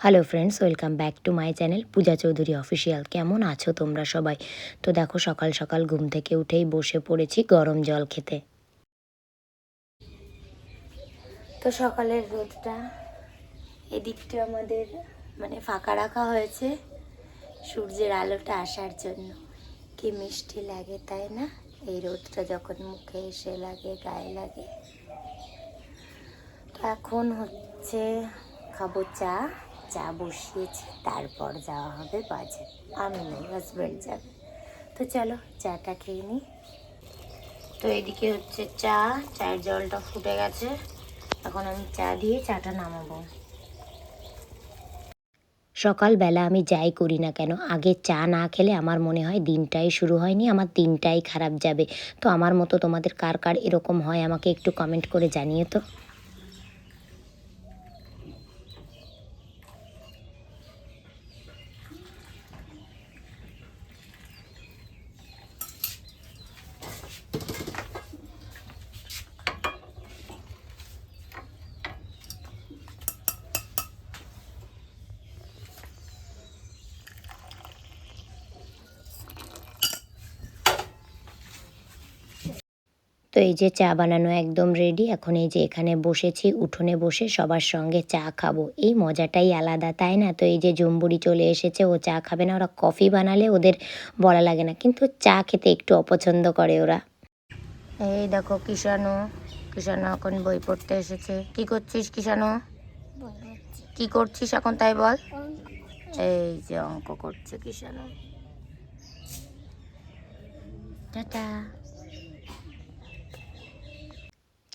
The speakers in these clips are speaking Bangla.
Hello friends welcome back to my channel Puja Chowdhury official কেমন আছো তোমরা সবাই? তো দেখো, সকাল সকাল ঘুম থেকে উঠেই বসে পড়েছি গরম জল খেতে। তো সকালের রোদটা এদিকটা আমাদের মানে ফাঁকা রাখা হয়েছে, সূর্যের আলোটা আসার জন্য। কি মিষ্টি লাগে, তাই না? এই রোদটা যখন মুখে এসে লাগে, গায়ে লাগে। তো এখন হচ্ছে খাব চা। চা বসিয়েছি, তারপর যাওয়া হবে বাজার। আমি নই হাজব্যান্ড যাবে। তো চলো, চাটা খেয়ে নিই তো এদিকে হচ্ছে চা, চায়ের জলটা ফুটে গেছে। এখন আমি চা দিয়ে চাটা নামাবো। সকালবেলা আমি যাই করি না কেন, আগে চা না খেলে আমার মনে হয় দিনটাই শুরু হয়নি, আমার দিনটাই খারাপ যাবে। তো আমার মতো তোমাদের কার কার এরকম হয় আমাকে একটু কমেন্ট করে জানিয়ে তো। তো এই যে চা বানানো একদম রেডি এখন এই যে এখানে বসেছি উঠোনে বসে সবার সঙ্গে চা খাব। এই মজাটাই আলাদা তাই না? তো এই যে জম্বুরি চলে এসেছে ও চা খাবে না ওরা কফি বানালে ওদের বলা লাগে না। কিন্তু চা খেতে একটু অপছন্দ করে ওরা। এই দেখো কিষাণু কিষাণু এখন বই পড়তে এসেছে। কি করছিস কিষাণু কি করছিস এখন তাই বল? এই যে অঙ্ক করছে কিষাণু টাটা।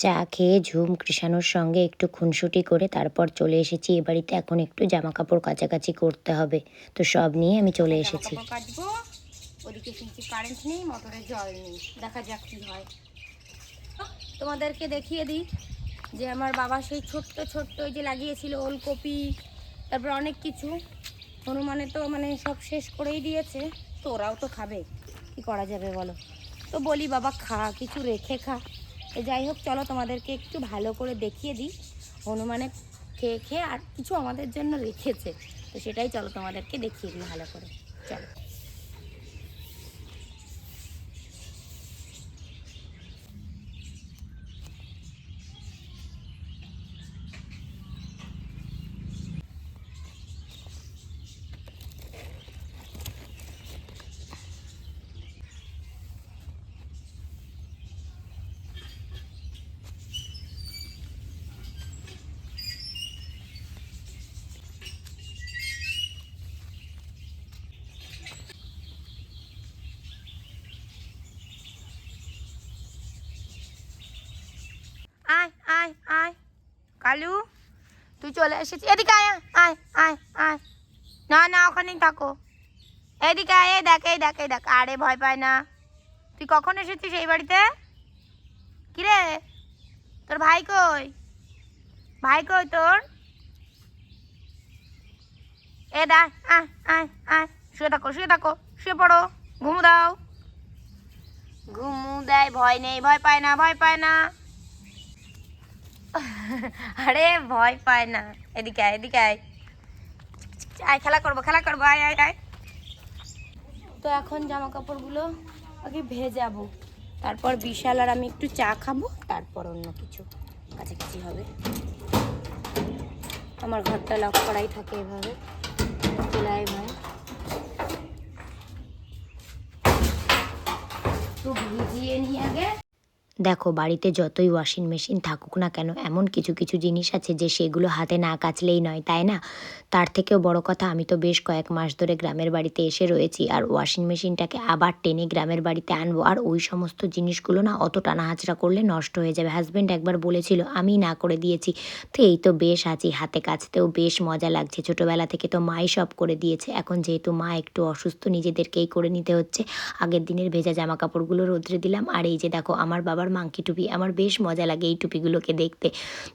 চা খেয়ে ঝুম কৃষাণুর সঙ্গে একটু খুনসুটি করে তারপর চলে এসেছি। এ বাড়িতে এখন একটু জামা কাপড় কাছাকাছি করতে হবে। তো সব নিয়ে আমি চলে এসেছি। জামাকাপড় কাচবো। ওদিকে কিন্তু কারেন্ট নেই মোটরে জল নেই। দেখা যাক কি হয়। তোমাদেরকে দেখিয়ে দিই যে আমার বাবা সেই ছোট্ট ছোট্ট ওই যে লাগিয়েছিল ওলকপি তারপর অনেক কিছু। হনুমানে তো মানে সব শেষ করেই দিয়েছে। তো ওরাও তো খাবে। কি করা যাবে বলো? তো বলি বাবা খা কিছু রেখে খা। যাই হোক, চলো তোমাদেরকে একটু ভালো করে দেখিয়ে দিই। হনুমানে খেয়ে খেয়ে আর কিছু আমাদের জন্য রেখেছে। তো সেটাই চলো তোমাদেরকে দেখিয়ে দিই ভালো করে। চলো। আয় আয়। কালু, তুই চলে এসেছিস। এদিকে আয় আয় আয় আয়। না না, ওখানেই থাকো। এদিকে আয় দেখ, এই দেখ আরে, ভয় পায় না। তুই কখন এসেছিস এই বাড়িতে? কিরে? তোর ভাই কই? ভাই কই তোর? এ দা আয় আয় আয়। শুয়ে থাকো শুয়ে থাকো, শুয়ে পড়ো। ঘুমু দাও। ঘুমু দেয়, ভয় নেই, ভয় পায় না, ভয় পায় না। আরে ভয় পায় না। এদিকে আয় এদিকে আয়। আয়, খেলা করব খেলা করব, আয় আয় আয়। তো এখন জামা কাপড়গুলো আগে ভেজাবো। তারপর বিশাল আর আমি একটু চা খাব, তারপর অন্য কিছু। কাছাকাছি হবে। আমার ঘরটা লক করাই থাকে এভাবে। খোলাই ভাই। একটু ভিজিয়ে নিয়ে আগে দেখো, বাড়িতে যতই ওয়াশিং মেশিন থাকুক না কেন, এমন কিছু কিছু জিনিস আছে যে সেগুলো হাতে না কাচলেই নয়, তাই না? তার থেকেও বড় কথা, আমি তো বেশ কয়েক মাস ধরে গ্রামের বাড়িতে এসে রয়েছি, আর ওয়াশিং মেশিনটাকে আবার টেনে গ্রামের বাড়িতে আনব, আর ওই সমস্ত জিনিসগুলো না অত টানা হাঁচড়া করলে নষ্ট হয়ে যাবে। হাজব্যান্ড একবার বলেছিল, আমি না করে দিয়েছি। তো এই তো বেশ আছি, হাতে কাচতেও বেশ মজা লাগছে। ছোটোবেলা থেকে তো মাই সব করে দিয়েছে, এখন যেহেতু মা একটু অসুস্থ, নিজেদেরকেই করে নিতে হচ্ছে। আগের দিনের ভেজা জামা কাপড়গুলো রোদ্রে দিলাম, আর এই যে দেখো, আমার বাবার মাংকি টুপি। আমার বেশ মজা লাগে এই টুপিগুলোকে দেখতে।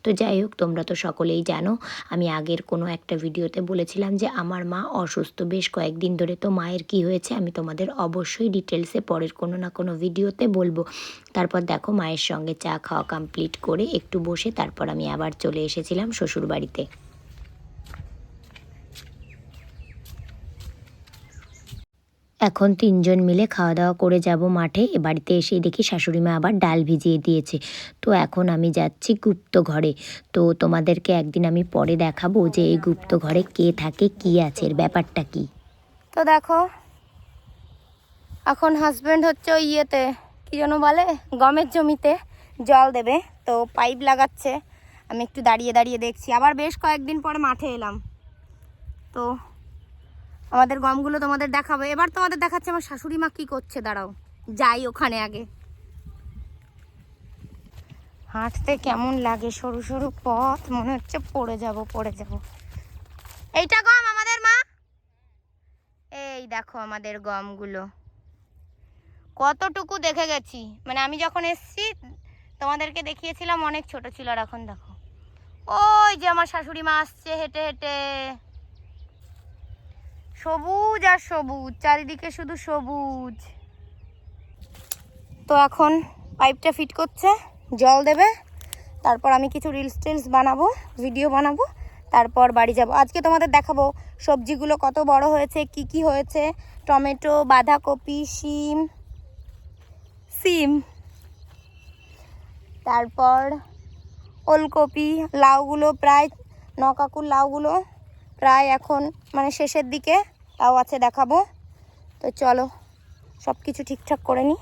তো যাই হোক, তোমরা তো সকলেই জানো, আমি আগের কোনো একটা ভিডিওতে বলেছিলাম যে আমার মা অসুস্থ। বেশ কয়েকদিন ধরে তো মায়ের কি হয়েছে, আমি তোমাদের অবশ্যই ডিটেলসে পরের কোনো না কোনো ভিডিওতে বলব। তারপর দেখো, মায়ের সঙ্গে চা খাওয়া কমপ্লিট করে একটু বসে তারপর আমি আবার চলে এসেছিলাম শ্বশুর বাড়িতে এখন তিনজন মিলে খাওয়া দাওয়া করে যাব মাঠে। এ বাড়িতে এসেই দেখি শাশুড়ি মা আবার ডাল ভিজিয়ে দিয়েছে। তো এখন আমি যাচ্ছি গুপ্ত ঘরে। তো তোমাদেরকে একদিন আমি পরে দেখাবো যে এই গুপ্ত ঘরে কে থাকে, কি আছে, এর ব্যাপারটা কি। তো দেখো, এখন হাজব্যান্ড হচ্ছে ওই ইয়েতে, কি যেন বলে, গমের জমিতে জল দেবে। তো পাইপ লাগাচ্ছে। আমি একটু দাঁড়িয়ে দাঁড়িয়ে দেখছি। আবার বেশ কয়েকদিন পরে মাঠে এলাম। তো আমাদের গমগুলো তোমাদের দেখাবো। এবার তোমাদের দেখাচ্ছে আমার শাশুড়ি মা কী করছে, দাঁড়াও। যাই ওখানে আগে। হাঁটতে কেমন লাগে? সরু সরু পথ, মনে হচ্ছে পড়ে যাব পড়ে যাব। এইটা গম আমাদের মা? এই দেখো আমাদের গমগুলো। কতটুকু দেখে গেছি। মানে আমি যখন এসছি, তোমাদেরকে দেখিয়েছিলাম, অনেক ছোট ছিল আর এখন দেখো। ওই যে আমার শাশুড়ি মা আসছে হেঁটে হেঁটে। সবুজ আর সবুজ, চারিদিকে শুধু সবুজ। তো এখন পাইপটা ফিট করছে, জল দেবে। তারপর আমি কিছু রিলস টিলস বানাবো ভিডিও বানাবো, তারপর বাড়ি যাব। আজকে তোমাদের দেখাবো সবজিগুলো কত বড় হয়েছে, কি কি হয়েছে, টমেটো, বাঁধাকপি, শিম, সিম। তারপর ওলকপি, লাউগুলো, প্রায় নকাকুর লাউগুলো। প্রায় এখন মানে শেষের দিকে, তাও আছে দেখাবো। তো চলো সব কিছু ঠিকঠাক করে নিই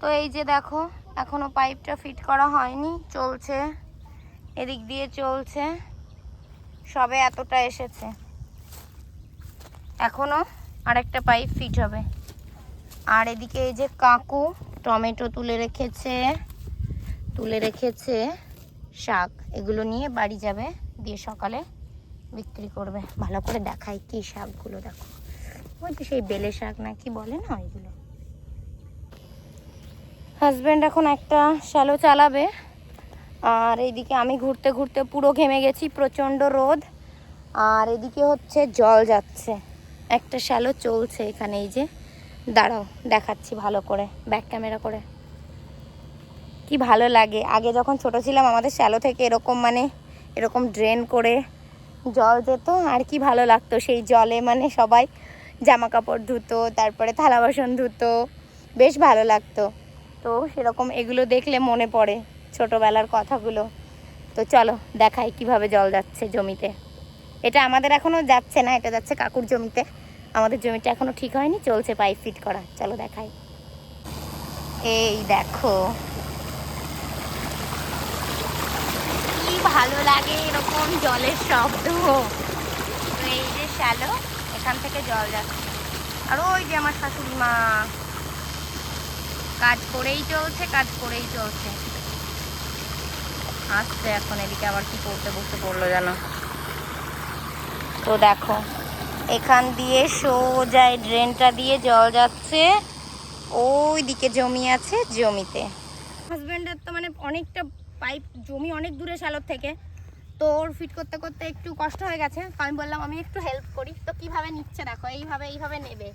তো এই যে দেখো, এখনও পাইপটা ফিট করা হয়নি, চলছে। এদিক দিয়ে চলছে। সবে এতটা এসেছে। এখনও আরেকটা পাইপ ফিট হবে। আর এদিকে এই যে কাকু টমেটো তুলে রেখেছে তুলে রেখেছে শাক। এগুলো নিয়ে বাড়ি যাবে। দিয়ে সকালে বিক্রি করবে। ভালো করে দেখাই কি শাকগুলো দেখো। ওই তো সেই বেলে শাক না কি বলে না ওইগুলো? হাজব্যান্ড এখন একটা শ্যালো চালাবে। আর এইদিকে আমি ঘুরতে ঘুরতে পুরো ঘেমে গেছি, প্রচণ্ড রোদ। আর এদিকে হচ্ছে জল যাচ্ছে। একটা শ্যালো চলছে এখানে, এই যে। দাঁড়াও, দেখাচ্ছি ভালো করে ব্যাক ক্যামেরা করে। কি ভালো লাগে। আগে যখন ছোট ছিলাম আমাদের শ্যালো থেকে এরকম মানে এরকম ড্রেন করে জল যেত, আর কি ভালো লাগতো সেই জলে মানে সবাই জামা কাপড় ধুতো, তারপরে থালা বাসন ধুতো, বেশ ভালো লাগতো। তো সেরকম এগুলো দেখলে মনে পড়ে ছোটোবেলার কথাগুলো। তো চলো দেখাই কীভাবে জল যাচ্ছে জমিতে। এটা আমাদের এখনও যাচ্ছে না, এটা যাচ্ছে কাকুর জমিতে। আমাদের জমিটা এখনও ঠিক হয়নি, চলছে পাইপ ফিট করা। চলো দেখাই। এই দেখো কি ভালো লাগে এরকম জলের শব্দ। এই যে শ্যালো, এখান থেকে জল যাচ্ছে। আর ওই যে আমার শাশুড়ি মা। কাজ করেই চলছে, কাজ করেই চলছে। আসছে এখন এদিকে আবার কি করতে বসে পড়ল যেন তো দেখো, এখান দিয়ে সোজা ড্রেনটা দিয়ে জল যাচ্ছে। ওই দিকে জমি আছে জমিতে। হাজব্যান্ডের তো মানে অনেকটা পাইপ জমি অনেক দূরে শ্যালোর থেকে। তো ওর ফিট করতে করতে একটু কষ্ট হয়ে গেছে। তো আমি বললাম, আমি একটু হেল্প করি। তো কীভাবে নিচ্ছে দেখো, এইভাবে এইভাবে নেবে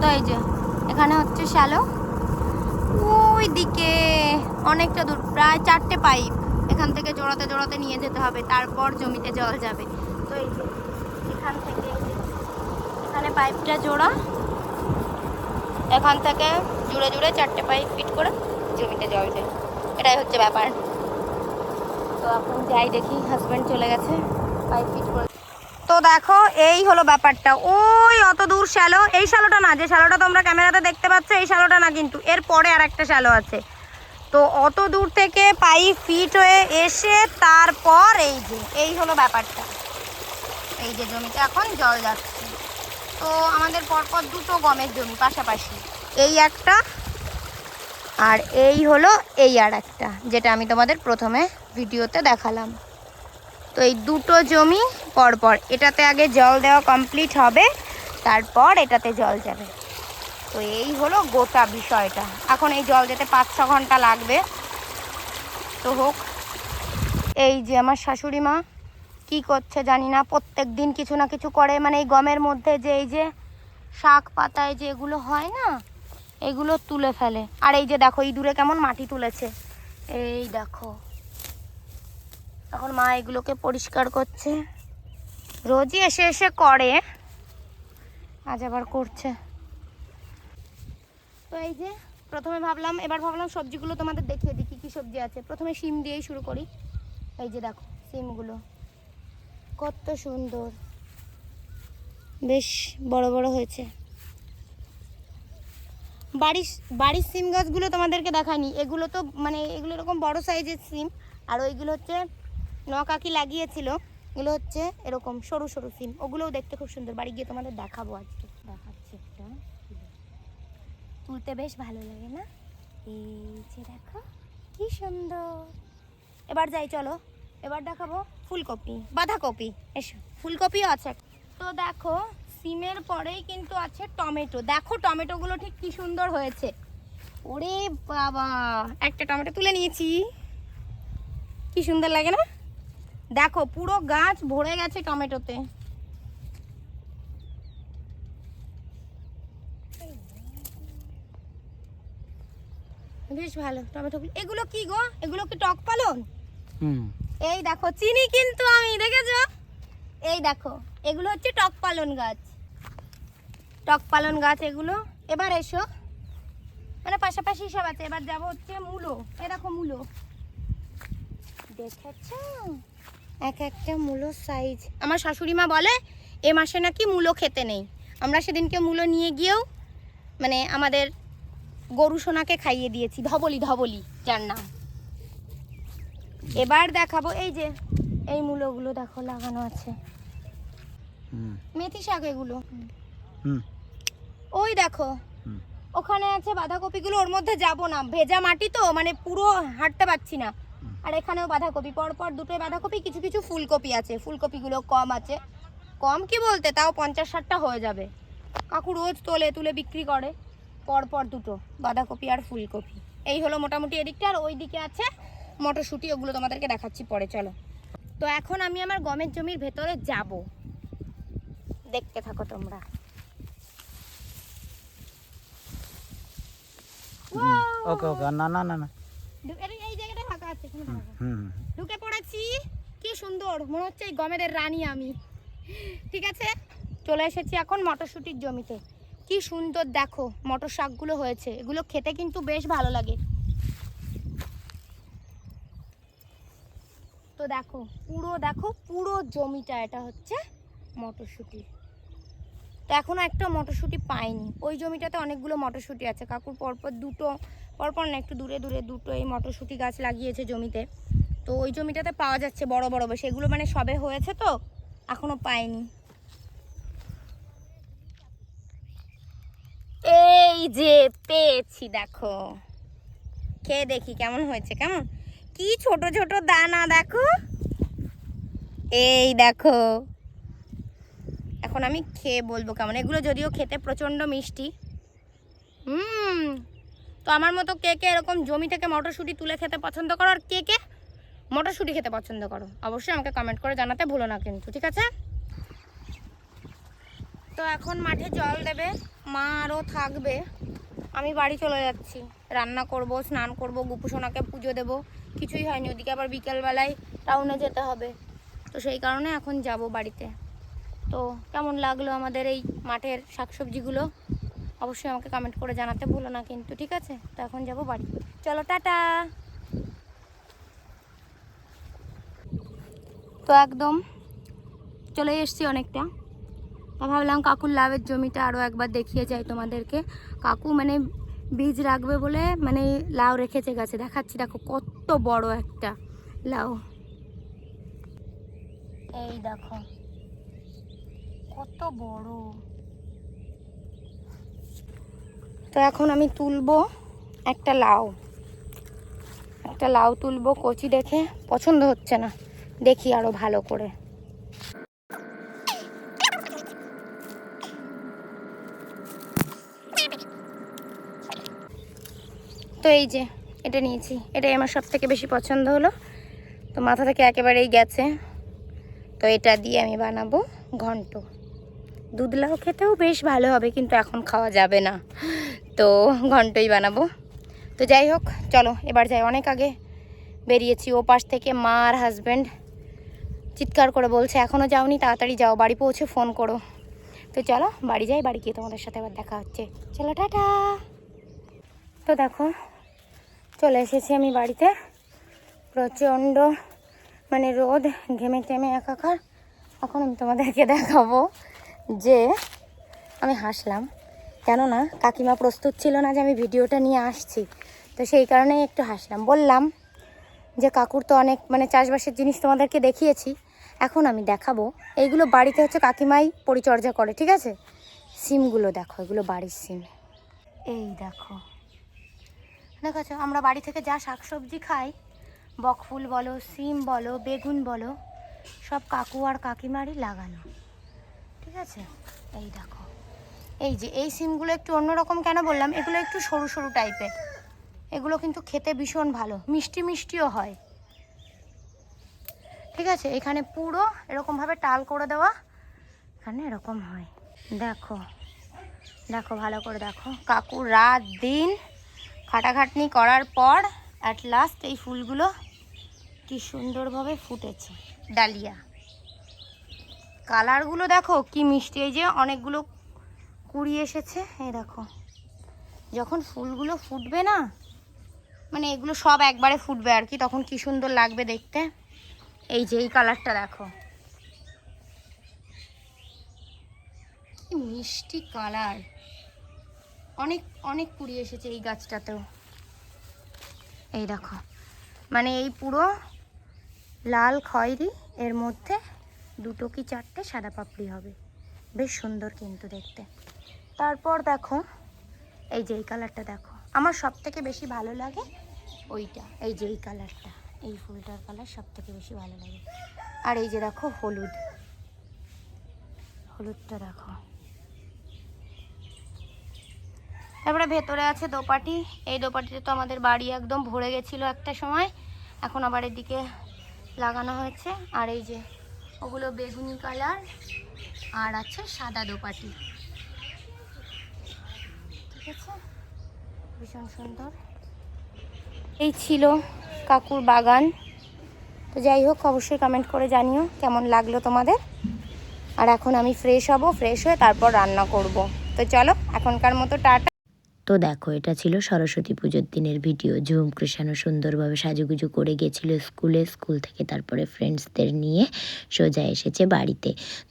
তো এই যে এখানে হচ্ছে শ্যালো? ওই দিকে অনেকটা দূর, প্রায় চারটে পাইপ। এখান থেকে জোড়াতে জোড়াতে নিয়ে যেতে হবে, তারপর জমিতে জল যাবে। তো এই যে, এখান থেকে এখানে পাইপটা জোড়া। এখান থেকে জুড়ে জুড়ে চারটে পাইপ ফিট করে জমিতে জল যায় এটাই হচ্ছে ব্যাপার। তো এখন যাই দেখি হাজব্যান্ড চলে গেছে, পাইপ ফিট করে তো দেখো, এই হলো ব্যাপারটা। ওই অত দূর শ্যালো। এই শ্যালোটা না, যে শ্যালোটা তোমরা ক্যামেরাতে দেখতে পাচ্ছ, এই শ্যালোটা না কিন্তু। এর পরে আর একটা শ্যালো আছে। তো অত দূর থেকে পাইপ ফিট হয়ে এসে তারপর এই যে, এই হলো ব্যাপারটা। এই যে জমিতে এখন জল যাচ্ছে। তো আমাদের পরপর দুটো গমের জমি পাশাপাশি। এই একটা আর এই হলো এই আর একটা, যেটা আমি তোমাদের প্রথমে ভিডিওতে দেখালাম। তো এই দুটো জমি পরপর, এটাতে আগে জল দেওয়া কমপ্লিট হবে, তারপর এটাতে জল যাবে। তো এই হলো গোটা বিষয়টা। এখন এই জল যেতে পাঁচ ছ ঘণ্টা লাগবে। তো হোক, এই যে আমার শাশুড়ি মা কি করছে জানি না, প্রত্যেক দিন কিছু না কিছু করে মানে এই গমের মধ্যে যে এই যে শাক পাতায় যে এগুলো হয় না, এগুলো তুলে ফেলে। আর এই যে দেখো এই দূরে কেমন মাটি তুলেছে। এই দেখো। এখন মা এগুলোকে পরিষ্কার করছে। রোজই এসে এসে করে। আজ আবার করছে। তো এই যে প্রথমে ভাবলাম, এবার ভাবলাম সবজিগুলো তোমাদের দেখিয়ে দিই, কী কী সবজি আছে। প্রথমে শিম দিয়েই শুরু করি। এই যে দেখো সিমগুলো কত সুন্দর। বেশ বড় বড় হয়েছে। বাড়ির বাড়ির সিম গাছগুলো তোমাদেরকে দেখানি এগুলো তো মানে এগুলো এরকম বড় সাইজের সিম আর ওইগুলো হচ্ছে নকাকি লাগিয়েছিল, এগুলো হচ্ছে এরকম সরু সরু সিম। ওগুলোও দেখতে খুব সুন্দর। বাড়ি গিয়ে তোমাদের দেখাবো আজকে। দেখাচ্ছি একটা। তুলতে বেশ ভালো লাগে না? এই যে দেখো, কি সুন্দর। এবার যাই, চলো। এবার দেখাবো ফুলকপি, বাঁধাকপি। এসো, ফুলকপিও আছে। তো দেখো, সিমের পরেই কিন্তু আছে টমেটো। দেখো টমেটোগুলো ঠিক কি সুন্দর হয়েছে। ওরে বাবা, একটা টমেটো তুলে নিয়েছি। কি সুন্দর লাগে না? দেখো পুরো গাছ ভরে গেছে টমেটোতে। বেশ ভালো টমেটো এগুলো কি গো? এগুলো কি টক পালন? এই দেখো চিনি কিন্তু আমি দেখেছ? এই দেখো এগুলো হচ্ছে টক পালন গাছ। টক পালন গাছ এগুলো। এবার এসো। মানে পাশাপাশি সব আছে। এবার যাব হচ্ছে মূলো। এ দেখো মূলো। দেখেছ? এক একটা মূলো সাইজ আমার শাশুড়ি মা বলে এ মাসে নাকি মূলো খেতে নেই। আমরা সেদিনকে মূলো নিয়ে গিয়েও মানে আমাদের গরু সোনাকে খাইয়ে দিয়েছি ধবলি ধবলি যার নাম। এবার দেখাবো এই যে এই মূলগুলো দেখো লাগানো আছে। হুম। মেথি শাক এগুলো। ওই দেখো ওখানে আছে বাঁধাকপিগুলো ওর মধ্যে যাব না। ভেজা মাটি তো মানে পুরো হাঁটতে পারছি না। আর এখানেও বাঁধাকপি পরপর পর দুটোই বাঁধাকপি কিছু কিছু ফুলকপি আছে। ফুলকপিগুলো কম আছে। কম কি বলতে? তাও পঞ্চাশ ষাটটা হয়ে যাবে। কাকু রোজ তোলে তুলে বিক্রি করে। পর পর দুটো বাঁধাকপি আর ফুলকপি। এই হলো মোটামুটি এদিকটা। আর ওই দিকে আছে মটরশুঁটি ওগুলো তোমাদেরকে দেখাচ্ছি পরে চলো। তো এখন আমি আমার গমের জমির ভেতরে যাব। দেখতে থাকো তোমরা। ওকে ওকে। না না না না। এই আছে ঢুকে পড়েছি। কি সুন্দর মনে হচ্ছে এই গমেদের রানী আমি। ঠিক আছে? চলে এসেছি এখন মটরশুঁটির জমিতে। কি সুন্দর দেখো মটর শাকগুলো হয়েছে। এগুলো খেতে কিন্তু বেশ ভালো লাগে। তো দেখো পুরো দেখো পুরো জমিটা এটা হচ্ছে মটরশুঁটি। তো এখনও একটা মটরশুঁটি পাইনি। ওই জমিটাতে অনেকগুলো মটরশুঁটি আছে। কাকুর পরপর দুটো, পরপর না একটু দূরে দূরে দুটো এই মটরশুঁটি গাছ লাগিয়েছে জমিতে। তো ওই জমিটাতে পাওয়া যাচ্ছে বড় বড় বেশ এগুলো মানে সবে হয়েছে তো এখনও পাইনি। এই যে পেয়েছি, দেখো। খেয়ে দেখি কেমন হয়েছে, কেমন? কি ছোট ছোট দানা, দেখো। এই দেখো। এখন আমি খেয়ে বলব কেমন। এগুলো যদিও খেতে প্রচণ্ড মিষ্টি। হুম, তো আমার মতো কে কে এরকম জমি থেকে মটরশুঁটি তুলে খেতে পছন্দ করো আর কে কে মটরশুঁটি খেতে পছন্দ করো, অবশ্যই আমাকে কমেন্ট করে জানাতে ভুলো না কিন্তু, ঠিক আছে? তো এখন মাঠে জল দেবে, মা আরও থাকবে। আমি বাড়ি চলে যাচ্ছি, রান্না করব, স্নান করব, গুপুসোনাকে পুজো দেব, কিছুই হয়নি, ওদিকে আবার বিকেলবেলায় টাউনে যেতে হবে। তো সেই কারণে এখন যাব বাড়িতে। তো কেমন লাগল আমাদের এই মাঠের শাকসবজিগুলো? অবশ্যই আমাকে কমেন্ট করে জানাতে ভুলো না কিন্তু, ঠিক আছে? তো এখন যাব বাড়ি। চলো, টাটা! তো একদম চলে এসছি অনেকটা। তা ভাবলাম কাকুর লাভের জমিটা আরও একবার দেখিয়ে যাই তোমাদেরকে। কাকু মানে বীজ রাখবে বলে মানে লাউ রেখেছে গাছে। দেখাচ্ছি, দেখো কত বড় একটা লাউ। এই দেখো কত বড়। তো এখন আমি তুলবো একটা লাউ। একটা লাউ তুলবো কচি দেখে, পছন্দ হচ্ছে না। দেখি আরও ভালো করে। তো এই যে, এটা নিয়েছি। এটাই আমার সব থেকে বেশি পছন্দ হলো। তো মাথা থেকে একেবারেই গেছে। তো এটা দিয়ে আমি বানাবো ঘন্ট। দুধ লাউ খেতেও বেশ ভালো হবে, কিন্তু এখন খাওয়া যাবে না। তো ঘন্টই বানাবো। তো যাই হোক, চলো, এবার যাই। অনেক আগে বেরিয়েছি ও পাশ থেকে মা আর হাজব্যান্ড চিৎকার করে বলছে এখনও যাওনি, তাড়াতাড়ি যাও, বাড়ি পৌঁছে ফোন করো। তো চলো, বাড়ি যাই, বাড়ি গিয়ে তোমাদের সাথে আবার দেখা হচ্ছে। চলো, টাটা। তো দেখো, চলে এসেছি আমি বাড়িতে। প্রচণ্ড মানে রোদ ঘেমে টেমে একাকার। এখন আমি তোমাদেরকে দেখাবো। যে আমি হাসলাম। কেননা কাকিমা প্রস্তুত ছিল না যে আমি ভিডিওটা নিয়ে আসছি। তো সেই কারণেই একটু হাসলাম। বললাম যে, কাকুর তো অনেক মানে চাষবাসের জিনিস তোমাদেরকে দেখিয়েছি। এখন আমি দেখাবো। এইগুলো বাড়িতে হচ্ছে কাকিমাই পরিচর্যা করে, ঠিক আছে? সিমগুলো দেখো, এগুলো বাড়ির সিম। এই দেখো। দেখেছ আমরা বাড়ি থেকে যা শাকসবজি খাই, বকফুল বলো, সিম বলো, বেগুন বলো, সব কাকু আর কাকিমারই লাগানো। ঠিক আছে? এই দেখো। এই যে, এই সিমগুলো একটু অন্যরকম কেন বললাম? এগুলো একটু সরু সরু টাইপের এগুলো কিন্তু খেতে ভীষণ ভালো। মিষ্টি মিষ্টিও হয়। ঠিক আছে? এখানে পুরো এরকমভাবে টাল করে দেওয়া। এখানে এরকম হয়। দেখো। দেখো, ভালো করে দেখো। কাকু রাত দিন খাটাখাটনি করার পর অ্যাট লাস্ট এই ফুলগুলো কি সুন্দরভাবে ফুটেছে। ডালিয়া। কালারগুলো দেখো, কি মিষ্টি। এই যে অনেকগুলো কুড়ি এসেছে, এই দেখো। যখন ফুলগুলো ফুটবে না মানে এগুলো সব একবারে ফুটবে আর কি, তখন কি সুন্দর লাগবে দেখতে। এই যে এই কালারটা দেখো। কি মিষ্টি কালার। অনেক অনেক কুড়ি এসেছে এই গাছটাতেও। এই দেখো। মানে এই পুরো লাল খয়েরি এর মধ্যে দুটো কি চারটে? সাদা পাপড়ি হবে। বেশ সুন্দর কিন্তু দেখতে। তারপর দেখো, এই যে এই কালারটা দেখো। আমার সব থেকে বেশি ভালো লাগে ওইটা। এই যে এই কালারটা, এই ফুলটার কালার সব থেকে বেশি ভালো লাগে। আর এই যে দেখো, হলুদ। হলুদটা দেখো। তারপরে ভেতরে আছে দোপাটি। এই দোপাটিতে তো আমাদের বাড়ি একদম ভরে গেছিল একটা সময়। এখন আবার এদিকে লাগানো হয়েছে। আর এই যে ওগুলো বেগুনি কালার আর আছে সাদা দোপাটি। ঠিক আছে? ভীষণ সুন্দর। এই ছিল কাকুর বাগান। তো যাই হোক, অবশ্যই কমেন্ট করে জানিও কেমন লাগল তোমাদের। আর এখন আমি ফ্রেশ হব ফ্রেশ হয়ে তারপর রান্না করব। তো চলো, এখনকার মতো টাটা। তো দেখো, এটা ছিল সরস্বতী পুজোর দিনের ভিডিও। ঝুম কৃষাণও সুন্দরভাবে সাজুগুজু করে গেছিল স্কুলে, স্কুল থেকে তারপরে ফ্রেন্ডসদের নিয়ে সোজা এসেছে বাড়িতে।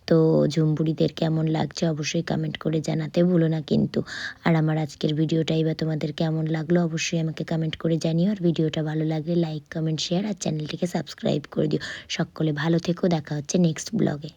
তো ঝুমবুড়িদের কেমন লাগছে অবশ্যই কমেন্ট করে জানাতে ভুলো না কিন্তু। আর আমার আজকের ভিডিওটাই বা তোমাদের কেমন লাগল অবশ্যই আমাকে কমেন্ট করে জানিও। আর ভিডিওটা ভালো লাগলে লাইক কমেন্ট শেয়ার আর চ্যানেলটিকে সাবস্ক্রাইব করে দিও। সকলে ভালো থেকো, দেখা হচ্ছে নেক্সট ব্লগে